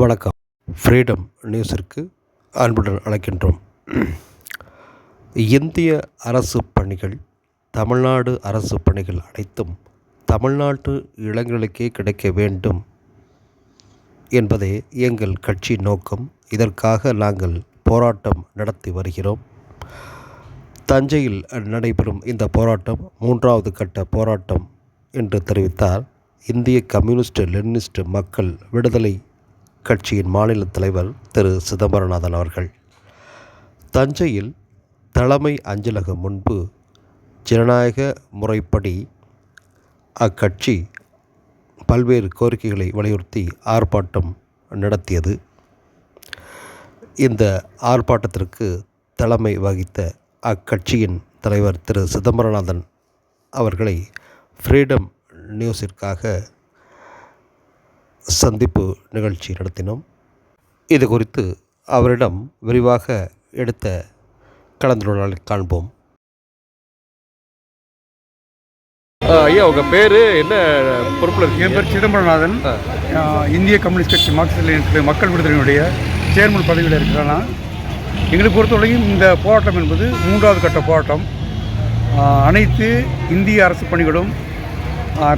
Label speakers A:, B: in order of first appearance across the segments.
A: வணக்கம். ஃப்ரீடம் நியூஸிற்கு அன்புடன் அழைக்கின்றோம். இந்திய அரசு பணிகள் தமிழ்நாடு அரசு பணிகள் அனைத்தும் தமிழ்நாட்டு இளைஞர்களுக்கே கிடைக்க வேண்டும் என்பதே எங்கள் கட்சி நோக்கம். இதற்காக நாங்கள் போராட்டம் நடத்தி வருகிறோம். தஞ்சையில் நடைபெறும் இந்த போராட்டம் மூன்றாவது கட்ட போராட்டம் என்று தெரிவித்தார் இந்திய கம்யூனிஸ்ட் லெனினிஸ்ட் மக்கள் விடுதலை கட்சியின் மாநில தலைவர் திரு சிதம்பரநாதன் அவர்கள். தஞ்சையில் தலைமை அஞ்சலகம் முன்பு ஜனநாயக முறைப்படி அக்கட்சி பல்வேறு கோரிக்கைகளை வலியுறுத்தி ஆர்ப்பாட்டம் நடத்தியது. இந்த ஆர்ப்பாட்டத்திற்கு தலைமை வகித்த அக்கட்சியின் தலைவர் திரு சிதம்பரநாதன் அவர்களை ஃப்ரீடம் நியூஸிற்காக சந்திப்பு நிகழ்ச்சி நடத்தினோம். இது குறித்து அவரிடம் விரிவாக எடுத்த கலந்துரையாடலை காண்போம்.
B: ஐயா உங்கள் பேர் என்ன பொறுப்பில்
C: என்
B: இருக்கீங்க
C: பேர் சிதம்பரநாதன். இந்திய கம்யூனிஸ்ட் கட்சி மார்க்சிஸ்ட் மக்கள் விடுதலையினுடைய சேர்மன் பதவியில் இருக்கிறேன்? நான் எங்களை பொறுத்தவரையும் இந்த போராட்டம் என்பது மூன்றாவது கட்ட போராட்டம். அனைத்து இந்திய அரசு பணிகளும்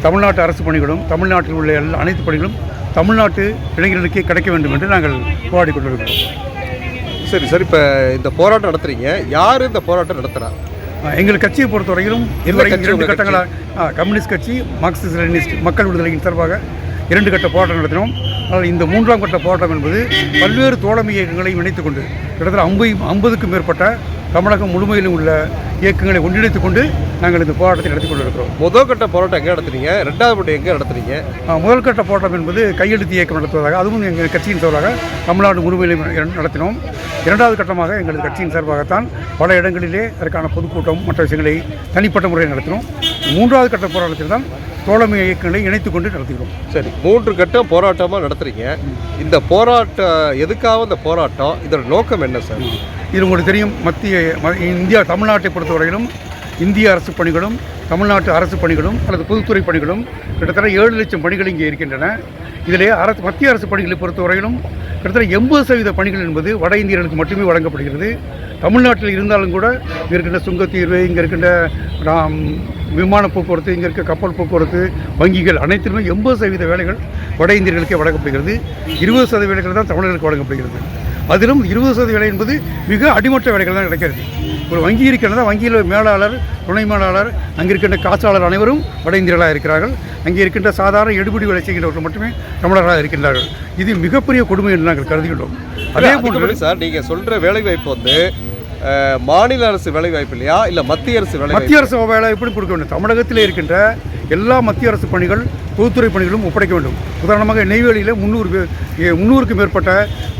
C: தமிழ்நாட்டு அரசு பணிகளும் தமிழ்நாட்டில் உள்ள எல்லா அனைத்து பணிகளும் தமிழ்நாட்டு இளைஞர்களுக்கே கிடைக்க வேண்டும் என்று நாங்கள் போராடி கொண்டிருக்கிறோம்.
B: சரி சரி இப்போ இந்த போராட்டம் நடத்துறீங்க. யார் இந்த போராட்டம் நடத்துகிறா
C: எங்கள் கட்சியை பொறுத்தவரையிலும் இதுவரை
B: கட்சி
C: இரண்டு கட்டங்களாக கம்யூனிஸ்ட் கட்சி மார்க்சிஸ்ட் லெனினிஸ்ட் மக்கள் விடுதலையின் சார்பாக இரண்டு கட்ட போராட்டம் நடத்தினோம். ஆனால் இந்த மூன்றாம் கட்ட போராட்டம் என்பது பல்வேறு தோழமை இயக்கங்களை இணைத்துக் கொண்டு கிட்டத்தட்ட ஐம்பது ஐம்பதுக்கும் மேற்பட்ட தமிழகம் முழுமையிலும் உள்ள இயக்கங்களை ஒன்றிணைத்துக் கொண்டு நாங்கள் இந்த போராட்டத்தை நடத்தி கொண்டிருக்கிறோம்.
B: முதல் கட்ட போராட்டம் எங்கே நடத்துறீங்க ரெண்டாவது மட்டும் எங்கே நடத்துறீங்க
C: முதல் கட்ட போராட்டம் என்பது கையெழுத்து இயக்கம் நடத்துவதாக அதுவும் எங்கள் கட்சியின் சார்பாக தமிழ்நாடு முழுமையிலும் நடத்தினோம். இரண்டாவது கட்டமாக எங்களது கட்சியின் சார்பாகத்தான் பல இடங்களிலே அதற்கான பொதுக்கூட்டம் மற்ற விஷயங்களை தனிப்பட்ட முறையில் நடத்தினோம். மூன்றாவது கட்ட போராட்டத்தில் தான் தோழமை இயக்கங்களை இணைத்துக் கொண்டு நடத்துகிறோம்.
B: சரி மூன்று கட்டம் போராட்டமாக நடத்துறீங்க. இந்த போராட்டம் எதுக்காக இந்த போராட்டம்? இதோட நோக்கம் என்ன சார்?
C: இது உங்களுக்கு தெரியும் மத்திய ம- இந்தியா தமிழ்நாட்டை பொறுத்தவரையிலும் இந்திய அரசு பணிகளும் தமிழ்நாட்டு அரசு பணிகளும் அல்லது பொதுத்துறை பணிகளும் கிட்டத்தட்ட ஏழு லட்சம் பணிகள் இங்கே இருக்கின்றன. இதிலே அரசு மத்திய அரசு பணிகளை பொறுத்தவரையிலும் கிட்டத்தட்ட எண்பது சதவீத பணிகள் என்பது வட இந்தியர்களுக்கு மட்டுமே வழங்கப்படுகிறது. தமிழ்நாட்டில் இருந்தாலும் கூட இங்கே இருக்கின்ற சுங்கத்தீர்வு இங்கே இருக்கின்ற விமான போக்குவரத்து இங்கே இருக்க கப்பல் போக்குவரத்து வங்கிகள் அனைத்திலுமே எண்பது சதவீத வேலைகள் வட இந்தியர்களுக்கே வழங்கப்படுகிறது. இருபது சதவீத வேலைகள் தான் தமிழர்களுக்கு வழங்கப்படுகிறது. அதிலும் இருபது சதவீத வேலை என்பது மிக அடிமட்ட வேலைகள் தான் கிடைக்கிறது. ஒரு வங்கி இருக்கிறதா வங்கியில் மேலாளர் துணை மேலாளர் அங்கே இருக்கின்ற காசாளர் அனைவரும் வட இந்தியர்களாக இருக்கிறார்கள். அங்கே இருக்கின்ற சாதாரண எடுபிடி வேலை செய்கின்றவர்கள் மட்டுமே தமிழர்களாக இருக்கின்றார்கள். இது மிகப்பெரிய கொடுமை என்று நாங்கள் கருதுகின்றோம். அதே போன்று
B: சார் நீங்கள் சொல்கிற வேலை வாய்ப்பு வந்து மாநில அரசு வேலை வாய்ப்பு இல்லையா? இல்லை மத்திய அரசு வேலை
C: மத்திய அரசு வேலை எப்படி கொடுக்க வேண்டும். தமிழகத்திலே இருக்கின்ற எல்லா மத்திய அரசு பணிகள் பொதுத்துறை பணிகளும் ஒப்படைக்க வேண்டும். உதாரணமாக நெய்வேலியில் முந்நூறு பேர் முந்நூறுக்கும் மேற்பட்ட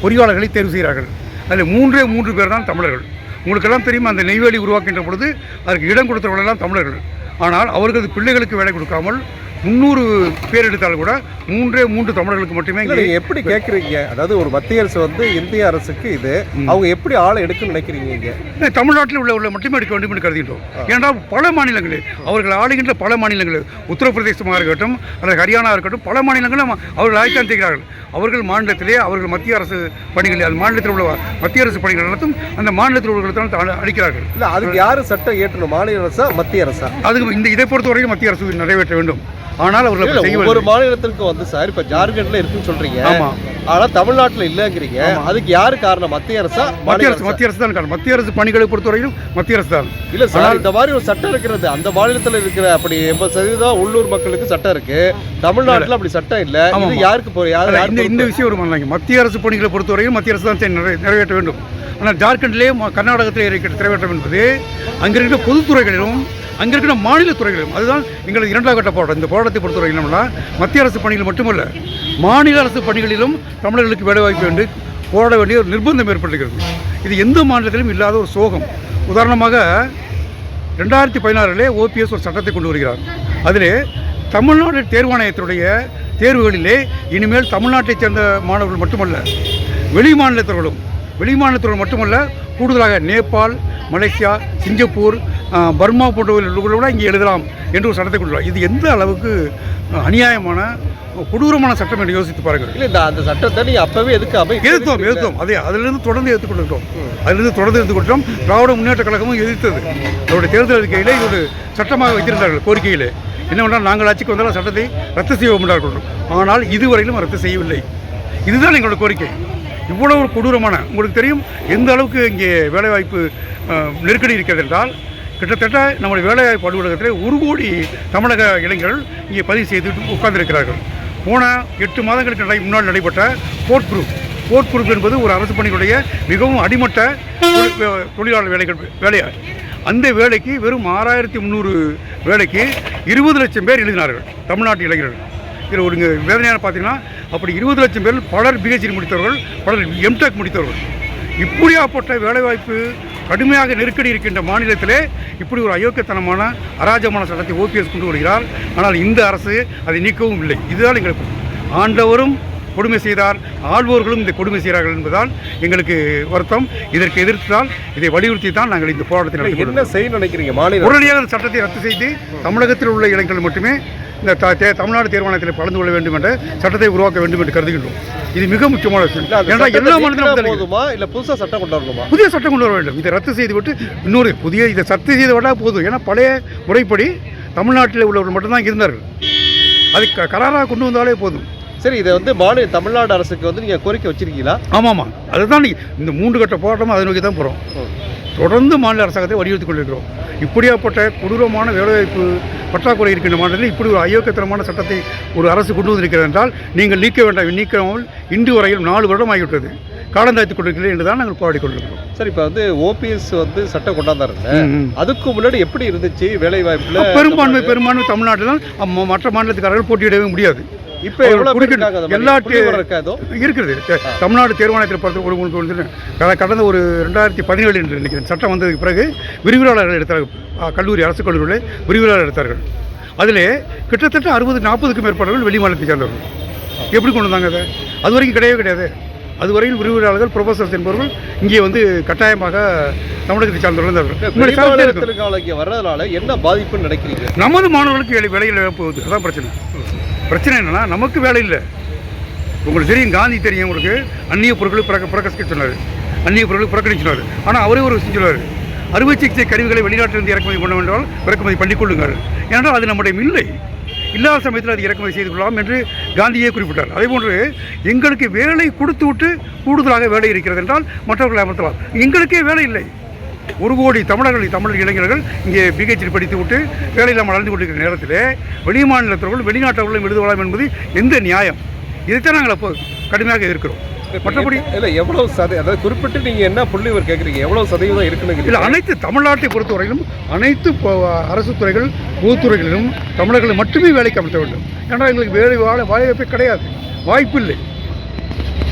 C: பொறியாளர்களை தேர்வு செய்கிறார்கள். அதில் மூன்றே மூன்று பேர் தான் தமிழர்கள். உங்களுக்கெல்லாம் தெரியுமா அந்த நெய்வேலி உருவாக்கின்ற பொழுது அதற்கு இடம் கொடுத்தவர்களெல்லாம் தமிழர்கள். ஆனால் அவர்களது பிள்ளைகளுக்கு வேலை கொடுக்காமல் முந்நூறு பேர் எடுத்தாலும் கூட மூன்றே மூன்று தமிழர்களுக்கு மட்டுமே இங்கே
B: எப்படி கேட்குறீங்க அதாவது ஒரு மத்திய அரசு வந்து இந்திய அரசுக்கு இது. அவங்க எப்படி ஆளை எடுக்கணும்னு நினைக்கிறீங்க இங்கே?
C: தமிழ்நாட்டில் உள்ள உள்ள மட்டுமே எடுக்க வேண்டும் என்று கருதுகின்றோம் ஏனென்றால் பல மாநிலங்களில் அவர்கள் ஆளுகின்ற பல மாநிலங்களில் உத்தரப்பிரதேசமாக இருக்கட்டும் அல்லது ஹரியானா இருக்கட்டும் பல மாநிலங்களும் அவர்கள் ஆய்த்தான் செய்கிறார்கள் அவர்கள் மாநிலத்திலே அவர்கள் மத்திய அரசு பணிகளில் அந்த மாநிலத்தில் உள்ள மத்திய அரசு பணிகள் நடத்தும் அந்த மாநிலத்தில் உள்ளவர்கள் அளிக்கிறார்கள்.
B: இல்லை அதுக்கு யார் சட்டம் ஏற்றணும் மாநில அரசா மத்திய அரசா?
C: அதுக்கு இந்த இதை பொறுத்தவரைக்கும் மத்திய அரசு நிறைவேற்ற வேண்டும். ஆனால் அவர்கள் செய்யவில்லை.
B: மாநிலத்திற்கு வந்து சார் இப்ப ஜார்க்கண்ட்ல இருக்குன்னு சொல்றீங்க.
C: ஆமா.
B: ஆனா தமிழ்நாட்டுல இல்லங்கிறீங்க. அதுக்கு யாரு காரணம்? மத்திய அரசா?
C: மத்திய அரசு? மத்திய அரசு தான் காரணம். மத்திய அரசு பணிகளை பொறுத்தவரையிலும் மத்திய அரசு தான்.
B: இல்ல சார் இந்த மாதிரி ஒரு சட்டம் இருக்கிறது. அந்த மாநிலத்துல இருக்கிற அப்படி எண்பது சதவீதம் உள்ளூர் மக்களுக்கு சட்டம் இருக்கு. தமிழ்நாட்டுல அப்படி சட்டம் இல்ல. இது. யாருக்கு போய்
C: இந்த? விஷயம் ஒரு மனநாங்க மத்திய அரசு பணிகளை பொறுத்தவரையும் மத்திய அரசு தான் நிறைவேற்ற வேண்டும். ஆனால் ஜார்க்கண்டிலே ம- கர்நாடகத்திலே இருக்கிற நிறைவேற்றம் என்பது அங்கே இருக்கிற பொதுத்துறைகளிலும் அங்கே இருக்கிற மாநில துறைகளும் அதுதான் எங்களது இரண்டாம் கட்ட போராட்டம். இந்த போராட்டத்தை பொறுத்தவரை என்னன்னா மத்திய அரசு பணிகள் மட்டுமல்ல மாநில அரசு பணிகளிலும் தமிழர்களுக்கு வேலைவாய்ப்பு என்று போராட வேண்டிய ஒரு நிர்பந்தம் ஏற்பட்டிருக்கிறது. இது எந்த மாநிலத்திலும் இல்லாத ஒரு சோகம். உதாரணமாக ரெண்டாயிரத்தி பதினாறிலே ஓபிஎஸ் ஒரு சட்டத்தை கொண்டு வருகிறார். அதில் தமிழ்நாடு தேர்வாணையத்தினுடைய தேர்வுகளிலே இனிமேல் தமிழ்நாட்டைச் சேர்ந்த மாணவர்கள் மட்டுமல்ல வெளி மாநிலத்தவர்களும் வெளி மாநிலத்தவர்கள் மட்டுமல்ல கூடுதலாக நேபாள் மலேசியா சிங்கப்பூர் பர்மா போன்றவர்கள் கூட இங்கே எழுதலாம் என்று ஒரு சட்டத்தை கொண்டு வந்தார். இது எந்த அளவுக்கு அநியாயமான கொடூரமான சட்டம் என்று யோசித்து பாருங்கள்.
B: இல்ல இந்த அந்த சட்டத்தை நீங்க அப்பவே எதுக்காம
C: எதிர்த்தோம்? எதிர்த்தோம். அதே அதிலிருந்து தொடர்ந்து எடுத்துக்கொண்டிருக்கிறோம் அதிலிருந்து தொடர்ந்து எடுத்துக்கொண்டோம் திராவிட முன்னேற்ற கழகமும் எதிர்த்தது. அவருடைய தேர்தல் அறிக்கையிலே இது ஒரு சட்டமாக வைத்திருந்தார்கள் கோரிக்கையிலே. என்னவென்றால் நாங்கள் ஆட்சிக்கு வந்தாலும் சட்டத்தை ரத்து செய்வோம் என்றார்கள் ஆனால் இதுவரையிலும் ரத்து செய்யவில்லை. இதுதான் எங்களோட கோரிக்கை. இவ்வளவு ஒரு கொடூரமான உங்களுக்கு தெரியும் எந்த அளவுக்கு இங்கே வேலைவாய்ப்பு நெருக்கடி இருக்கிறது என்றால் கிட்டத்தட்ட நம்முடைய வேலைவாய்ப்பு அலுவலகத்தில் ஒரு கோடி தமிழக இளைஞர்கள் இங்கே பதிவு செய்து உட்கார்ந்திருக்கிறார்கள். போன எட்டு மாதங்களுக்கு நடை- முன்னால் நடைபெற்ற போர்ட் குரூப் போர்ட் குரூப் என்பது ஒரு அரசு பணிகளுடைய மிகவும் அடிமட்ட தொழில் தொழிலாளர் வேலைகள் வேலையாக அந்த வேலைக்கு வெறும் ஆறாயிரத்தி முந்நூறு வேலைக்கு இருபது லட்சம் பேர் எழுதினார்கள் தமிழ்நாட்டு இளைஞர்கள். இதில் ஒரு இங்கே வேதனையான பார்த்தீங்கன்னா அப்படி இருபது லட்சம் பேர் பலர் பிஹெச்டி முடித்தவர்கள் பலர் எம்டெக் முடித்தவர்கள். இப்படியாப்பட்ட வேலைவாய்ப்பு கடுமையாக நெருக்கடி இருக்கின்ற மாநிலத்திலே இப்படி ஒரு அயோக்கியத்தனமான அராஜகமான சட்டத்தை ஓபிஎஸ் கொண்டு வருகிறார். ஆனால் இந்த அரசு அதை நீக்கவும் இல்லை. இதுதான் எங்களுக்கு ஆண்டவரும் கொடுமை செய்தார். ஆள்வோர்களும் இந்த கொடுமை செய்கிறார்கள் என்பதால் எங்களுக்கு வருத்தம். இதற்கு எதிர்த்தால் இதை வலியுறுத்தி தான் நாங்கள் இந்த போராட்டத்தை நடத்தி
B: என்ன செய்ய நினைக்கிறீங்க? மாநில
C: உடனடியாக சட்டத்தை ரத்து செய்து தமிழகத்தில் உள்ள இளைஞர்கள் மட்டுமே இந்த தமிழ்நாடு தேர்வாணத்தில் கலந்து கொள்ள வேண்டும் என்ற சட்டத்தை உருவாக்க வேண்டும் என்று கருதுகின்றோம். இது மிக முக்கியமான விஷயம். ஏன்னா எல்லா மாநிலத்திலும்
B: போதுமா? இல்ல புதுசா சட்டம் கொண்டு வரணுமா?
C: புதிய சட்டம் கொண்டு வர வேண்டும். இதை ரத்து செய்துவிட்டு இன்னொரு புதிய இதை ரத்து செய்து விட்டால் போதும். ஏன்னா பழைய முறைப்படி தமிழ்நாட்டில் உள்ளவர்கள் மட்டும்தான் இருந்தார்கள். அதை க- கராராக கொண்டு வந்தாலே போதும்.
B: சரி இதை வந்து மாநில தமிழ்நாடு அரசுக்கு வந்து நீங்க கோரிக்கை வச்சிருக்கீங்களா?
C: ஆமாம். ஆமாம் அதுதான் இந்த மூன்று கட்ட போராட்டமும் அதை நோக்கி தான் போகிறோம் தொடர்ந்து மாநில அரசாங்கத்தை வலியுறுத்திக் கொண்டிருக்கிறோம். இப்படியாப்பட்ட கொடூரமான வேலைவாய்ப்பு பற்றாக்குறை இருக்கின்ற மாநிலத்தில் இப்படி ஒரு அயோக்கியத்தனமான சட்டத்தை ஒரு அரசு கொண்டு வந்திருக்கிறது என்றால் நீங்கள் நீக்க வேண்டாம் நீக்காமல் இன்று வரையில் நாலு வருடம் ஆகிவிட்டது காலந்தாய்த்துக் கொண்டிருக்கிறேன் என்று தான் நாங்கள் போராடி கொண்டிருக்கிறோம்.
B: சரி இப்போ வந்து ஓபிஎஸ் வந்து சட்டம் கொண்டாந்தாருங்க. அதுக்கு முன்னாடி எப்படி இருந்துச்சு வேலை வாய்ப்புல
C: பெரும்பான்மை பெரும்பான்மை தமிழ்நாட்டில் மற்ற மாநிலத்துக்காரர்கள் போட்டியிடவே முடியாது.
B: இப்போ மாதிரி?
C: எல்லா
B: புள்ளி விவரம் இருக்கா ஏதோ?
C: இருக்கிறது தெ- தமிழ்நாடு தேர்வாணையத்தில் பார்த்து ஒரு உங்களுக்கு கடந்த ஒரு ரெண்டாயிரத்தி பதினேழு என்று நினைக்கிறேன். சட்டம் வந்ததுக்கு பிறகு விரிவுரையாளர்கள் எடுத்தார்கள். கல்லூரி அரசு கல்லூரிகளில் விரிவுரையாளர் எடுத்தார்கள். அதிலே கிட்டத்தட்ட அறுபது நாற்பதுக்கும் மேற்பட்டவர்கள் வெளி மாநிலத்தை சேர்ந்தவர்கள். எப்படி கொண்டு வந்தாங்க அதை? அது வரைக்கும் கிடையவே கிடையாது. அதுவரையில் விரிவுரையாளர்கள் ப்ரொஃபசர்ஸ் என்பவர்கள் இங்கே வந்து கட்டாயமாக தமிழகத்தை சார்ந்தவர்கள்
B: வர்றதுனால என்ன பாதிப்புன்னு நினைக்கிறீங்க?
C: நமது மாணவர்களுக்கு வேலை வேலையில் போகுது. அதான் பிரச்சனை. பிரச்சனை என்னென்னா நமக்கு வேலை இல்லை. உங்களுக்கு தெரியும் காந்தி தெரியும் உங்களுக்கு. அந்நிய பொருட்களை புறக்க புறக்கணிக்க சொன்னார். அந்நிய பொருட்களை புறக்கணிக்க சொன்னார். ஆனால் அவரே ஒரு விஷயம் சொன்னார் அறுவை சிகிச்சை கருவிகளை வெளிநாட்டிலிருந்து இறக்குமதி பண்ண வேண்டால் இறக்குமதி பண்ணிக்கொள்ளுங்கள் ஏனென்றால் அது நம்முடைய இல்லை இல்லாத சமயத்தில் அது இறக்குமதி செய்து கொள்ளலாம் என்று காந்தியே குறிப்பிட்டார். அதே போன்று எங்களுக்கு வேலை கொடுத்து விட்டு கூடுதலாக வேலை இருக்கிறது என்றால் மற்றவர்களை அமர்த்தலாம் எங்களுக்கே வேலை இல்லை. ஒரு கோடி தமிழர்கள் தமிழ் இளைஞர்கள் இங்கே பிஹெச்டி படித்து விட்டு வேலையில்லாமல் நடந்து கொண்டிருக்கிற நேரத்தில் வெளி மாநிலத்தவர்கள் வெளிநாட்டவர்களும் எழுதுவலாம் என்பது எந்த நியாயம்? இதைத்தான் நாங்கள் அப்போ கடுமையாக எதிர்க்கிறோம். மற்றபடி
B: இல்ல எவ்வளவு சத அதாவது குறிப்பிட்டு நீங்க என்ன புள்ளி விவரம் கேக்குறீங்க? எவ்வளவு சதவீதம் இருக்குன்னு
C: இல்லை அனைத்து தமிழ்நாட்டை பொறுத்தவரையிலும் அனைத்து அரசு துறைகள் பொதுத்துறைகளிலும் தமிழர்களை மட்டுமே வேலைக்கு அமர்த்த வேண்டும். ஏன்னா எங்களுக்கு வேலை வாழ வாய்ப்பே கிடையாது. வாய்ப்பு இல்லை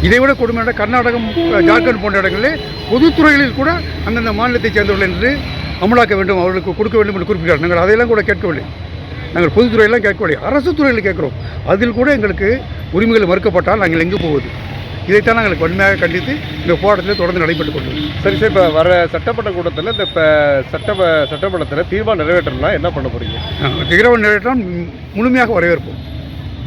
C: இதை விட கொடுமையான கர்நாடகம் ஜார்க்கண்ட் போன்ற இடங்களில் பொதுத்துறைகளில் கூட அந்தந்த மாநிலத்தைச் சேர்ந்தவர்கள் என்று அமலாக்க வேண்டும் அவர்களுக்கு கொடுக்க வேண்டும் என்று குறிப்பிட்டார் நாங்கள் அதையெல்லாம் கூட கேட்கவில்லை. நாங்கள் பொதுத்துறையெல்லாம் கேட்கவில்லை. அரசு துறையில் கேட்கிறோம். அதில் கூட எங்களுக்கு உரிமைகள் மறுக்கப்பட்டால் நாங்கள் எங்கே போவது? இதைத்தான் நாங்கள் வன்மையாக கண்டித்து இந்த போராட்டத்தில் தொடர்ந்து நடைபெற்றுக் கொண்டிருக்கிறோம்.
B: சரி சரி இப்போ வர சட்டமன்ற கூட்டத்தில் இந்த இப்போ சட்ட சட்டமன்றத்தில் தீர்மானம் நிறைவேற்றணும்னா என்ன பண்ண போறீங்க?
C: திகரவன் நிறைவேற்றால் முழுமையாக வரவேற்போம்.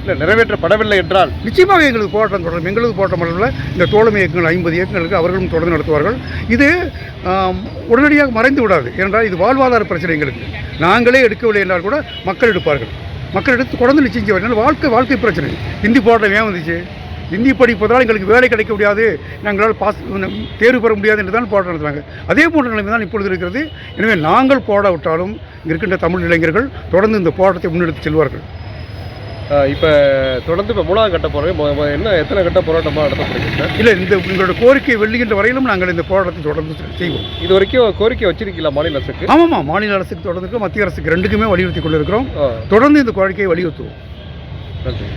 B: இல்லை நிறைவேற்றப்படவில்லை என்றால்
C: நிச்சயமாக எங்களுக்கு போராட்டம் தொடரும். எங்களுக்கு போராட்டம் மட்டுமல்ல இந்த தோழமை இயக்கங்கள் ஐம்பது இயக்கங்களுக்கு அவர்களும் தொடர்ந்து நடத்துவார்கள். இது உடனடியாக மறைந்து விடாது. என்றால் இது வாழ்வாதார பிரச்சனை எங்களுக்கு. நாங்களே எடுக்கவில்லை என்றால் கூட மக்கள் எடுப்பார்கள். மக்கள் எடுத்து தொடர்ந்து நிச்சயம் செய்வார்கள் வாழ்க்கை வாழ்க்கை பிரச்சனை. இந்தி போராட்டம் ஏன் வந்துச்சு? இந்தி படிப்பதால் எங்களுக்கு வேலை கிடைக்க முடியாது. நாங்களால் பாஸ் தேர்வு பெற முடியாது என்று தான் போராட்டம் நடத்துவாங்க அதே போன்ற நிலைமை தான் இப்பொழுது இருக்கிறது. எனவே நாங்கள் போராவிட்டாலும் இங்க இருக்கின்ற தமிழ் இளைஞர்கள் தொடர்ந்து இந்த போராட்டத்தை முன்னெடுத்து செல்வார்கள்.
B: இப்போ தொடர்ந்து இப்போ மூணாவது கட்ட போகிறோம் என்ன எத்தனை கட்ட போராட்டமாக நடத்த போறீங்க சார்?
C: இல்லை இந்த உங்களோட கோரிக்கை வெள்ளுகின்ற வரையிலும் நாங்கள் இந்த போராட்டத்தை தொடர்ந்து செய்வோம்.
B: இது வரைக்கும் கோரிக்கை வச்சிருக்கீங்களா மாநில அரசுக்கு?
C: ஆமாம்மா மாநில அரசுக்கு தொடர்ந்து மத்திய அரசுக்கு ரெண்டுக்குமே வலியுறுத்தி கொண்டிருக்கிறோம். தொடர்ந்து இந்த கோரிக்கையை வலியுறுத்துவோம்.
B: நன்றி.